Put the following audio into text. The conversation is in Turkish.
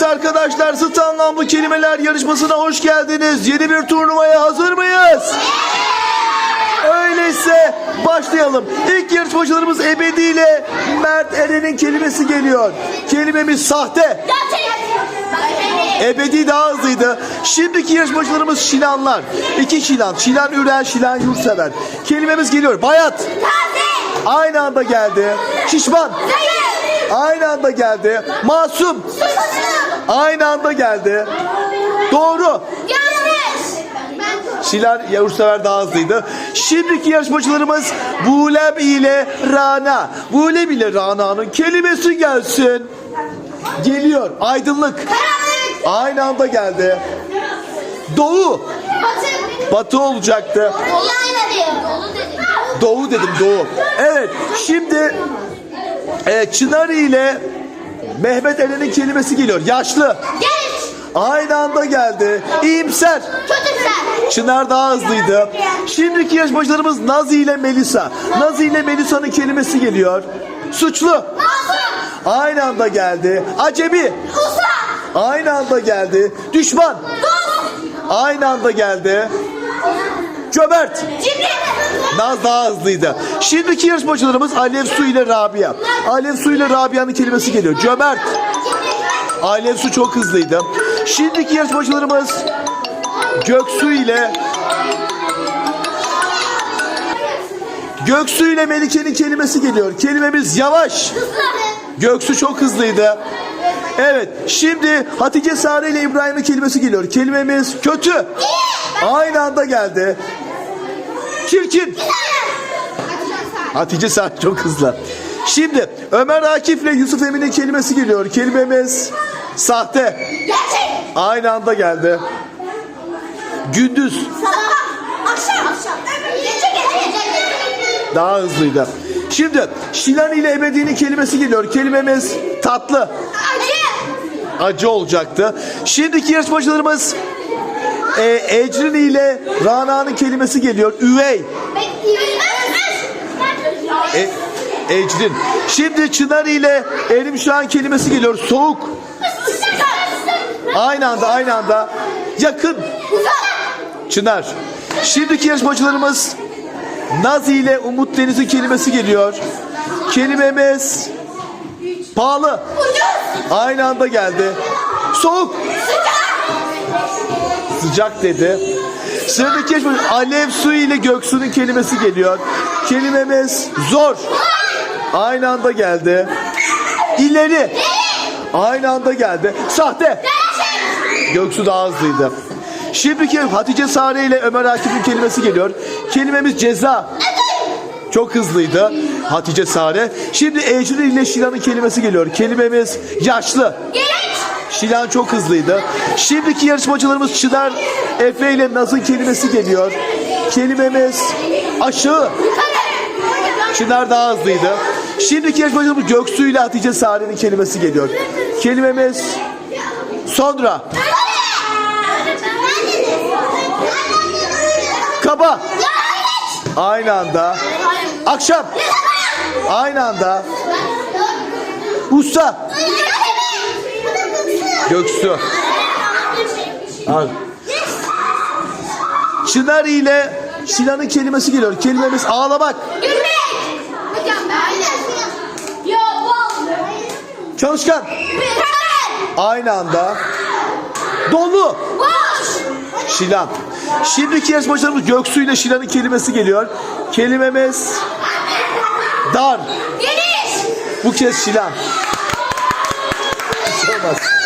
Evet arkadaşlar sıt anlamlı kelimeler yarışmasına hoş geldiniz. Yeni bir turnuvaya hazır mıyız? Öyleyse başlayalım. İlk yarışmacılarımız Ebedi ile Mert Eren'in kelimesi geliyor. Kelimemiz sahte. Ebedi daha hızlıydı. Şimdiki yarışmacılarımız Şilanlar. İki Şilan. Şilan Ürel, Şilan Yurtsever. Kelimemiz geliyor. Bayat. Aynı anda geldi. Şişman. Aynı anda geldi. Masum. Aynı anda geldi. Doğru. Şilan Yavursever daha hızlıydı. Şimdiki yarışmacılarımız Bulem ile Rana. Bulem ile Rana'nın kelimesi gelsin. Geliyor. Aydınlık. Aynı anda geldi. Doğu. Batı olacaktı. Doğu dedim doğu. Evet şimdi e, Çınar ile Mehmet Eren'in kelimesi geliyor. Yaşlı. Aynı anda geldi. İyimser. Çınar daha hızlıydı. Şimdiki yarışmacılarımız Nazi ile Melisa. Nazi ile Melisa'nın kelimesi geliyor. Suçlu. Aynı anda geldi. Acemi. Aynı anda geldi. Düşman. Aynı anda geldi. Cömert. Naz daha hızlıydı. Şimdiki yarışmacılarımız Alev Su ile Rabia. Alev Su ile Rabia'nın kelimesi geliyor. Cömert. Alev Su çok hızlıydı. Şimdiki yarışmacılarımız Göksu ile Göksu ile Melike'nin kelimesi geliyor. Kelimemiz yavaş. Göksu çok hızlıydı. Evet, şimdi Hatice Sare ile İbrahim'in kelimesi geliyor. Kelimemiz kötü. Aynı anda geldi. Çirkin. Hatice Sare çok hızlı. Şimdi Ömer Akif ile Yusuf Emin'in kelimesi geliyor. Kelimemiz sahte. Aynı anda geldi. Gündüz daha hızlıydı. Şimdi Şilan ile Ebedi'nin kelimesi geliyor. Kelimemiz tatlı. Acı olacaktı. Şimdiki yarışmacılarımız e, Ecrin ile Rana'nın kelimesi geliyor. Üvey. E, Ecrin. Şimdi Çınar ile Erim şu an kelimesi geliyor. Soğuk. Aynı anda aynı anda. Yakın. Çınar. Şimdiki yarışmacılarımız Nazi ile Umut Deniz'in kelimesi geliyor. Kelimemiz pahalı. Aynı anda geldi. Soğuk. Sıcak dedi. Sıradaki yarışmacı Alev Su ile Göksu'nun kelimesi geliyor. Kelimemiz zor. Aynı anda geldi. İleri. Aynı anda geldi. Sahte. Göksu daha hızlıydı. Şimdiki Hatice Sare ile Ömer Akif'in kelimesi geliyor. Kelimemiz ceza. Çok hızlıydı Hatice Sare. Şimdi Ecrin ile Şilan'ın kelimesi geliyor. Kelimemiz yaşlı. Şilan çok hızlıydı. Şimdiki yarışmacılarımız Çınar Efe ile Naz'ın kelimesi geliyor. Kelimemiz aşığı. Çınar daha hızlıydı. Şimdiki yarışmacılarımız Göksu ile Hatice Sare'nin kelimesi geliyor. Kelimemiz sonra. Kaba. Aynı anda. Akşam. Aynı anda. Usta. Göksu. Al. Çınar ile Şilan'ın kelimesi geliyor. Kelimemiz ağlamak. Çalışkan. Aynı anda. Dolu. Şilan. Şimdiki yarışmacılarımız Göksu ile Şilan'ın kelimesi geliyor. Kelimemiz dar. Bu kez Şilan. Olmaz.